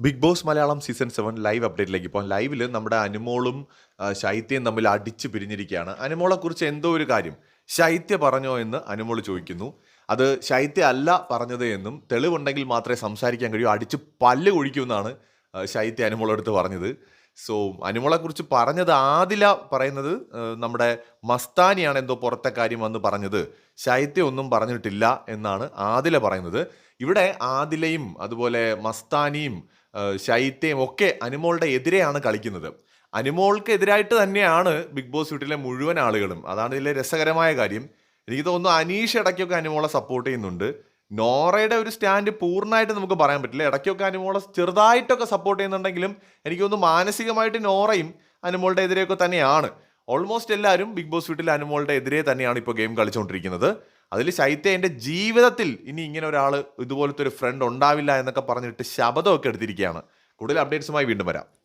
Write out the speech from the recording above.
Bigg Boss Malayalam season seven live അപ്ഡേറ്റിലേക്ക് ഇപ്പോൾ ലൈവിൽ നമ്മുടെ അനുമോളും ശൈത്യം ശൈത്യയും തമ്മിൽ അടിച്ചു പിരിഞ്ഞിരിക്കുകയാണ്. അനുമോളെക്കുറിച്ച് എന്തോ ഒരു കാര്യം. ശൈത്യ പറഞ്ഞോ എന്ന് അനുമോൾ ചോദിക്കുന്നു. അത് ശൈത്യ അല്ല പറഞ്ഞത് എന്നും തെളിവുണ്ടെങ്കിൽ മാത്രമേ സംസാരിക്കാൻ കഴിയൂ. അടിച്ച് പല്ല് കുഴിക്കുമെന്നാണ് ശൈത്യ അനുമോളെടുത്ത് പറഞ്ഞത്. സോ അനുമോളെക്കുറിച്ച് പറഞ്ഞത് ആദില പറയുന്നത് നമ്മുടെ മസ്താനിയാണ് എന്തോ പുറത്തെ കാര്യം വന്ന് പറഞ്ഞത്. ശൈത്യം ഒന്നും പറഞ്ഞിട്ടില്ല എന്നാണ് ആദില പറയുന്നത്. ഇവിടെ ആദിലയും അതുപോലെ മസ്താനിയും ശൈത്യയും ഒക്കെ അനുമോളുടെ എതിരെയാണ് കളിക്കുന്നത്. അനുമോൾക്ക് എതിരായിട്ട് തന്നെയാണ് ബിഗ് ബോസ് വീട്ടിലെ മുഴുവൻ ആളുകളും. അതാണ് ഇതിലെ രസകരമായ കാര്യം. എനിക്ക് തോന്നുന്നു അനീഷ് ഇടയ്ക്കൊക്കെ അനുമോളെ സപ്പോർട്ട് ചെയ്യുന്നുണ്ട്. നോറയുടെ ഒരു സ്റ്റാൻഡ് പൂർണമായിട്ട് നമുക്ക് പറയാൻ പറ്റില്ല. ഇടയ്ക്കൊക്കെ അനുമോളെ ചെറുതായിട്ടൊക്കെ സപ്പോർട്ട് ചെയ്യുന്നുണ്ടെങ്കിലും എനിക്ക് തോന്നുന്നു മാനസികമായിട്ട് നോറയും അനുമോളുടെ എതിരെയൊക്കെ തന്നെയാണ്. ഓൾമോസ്റ്റ് എല്ലാവരും ബിഗ് ബോസ് വീട്ടിൽ അനുമോളുടെ എതിരെ തന്നെയാണ് ഇപ്പോൾ ഗെയിം കളിച്ചുകൊണ്ടിരിക്കുന്നത്. അതിൽ ശൈത്യ എന്റെ ജീവിതത്തിൽ ഇനി ഇങ്ങനെ ഒരാൾ ഇതുപോലത്തെ ഒരു ഫ്രണ്ട് ഉണ്ടാവില്ല എന്നൊക്കെ പറഞ്ഞിട്ട് ശബദമൊക്കെ എടുത്തിരിക്കുകയാണ്. കൂടുതൽ അപ്ഡേറ്റ്സുമായി വീണ്ടും വരാം.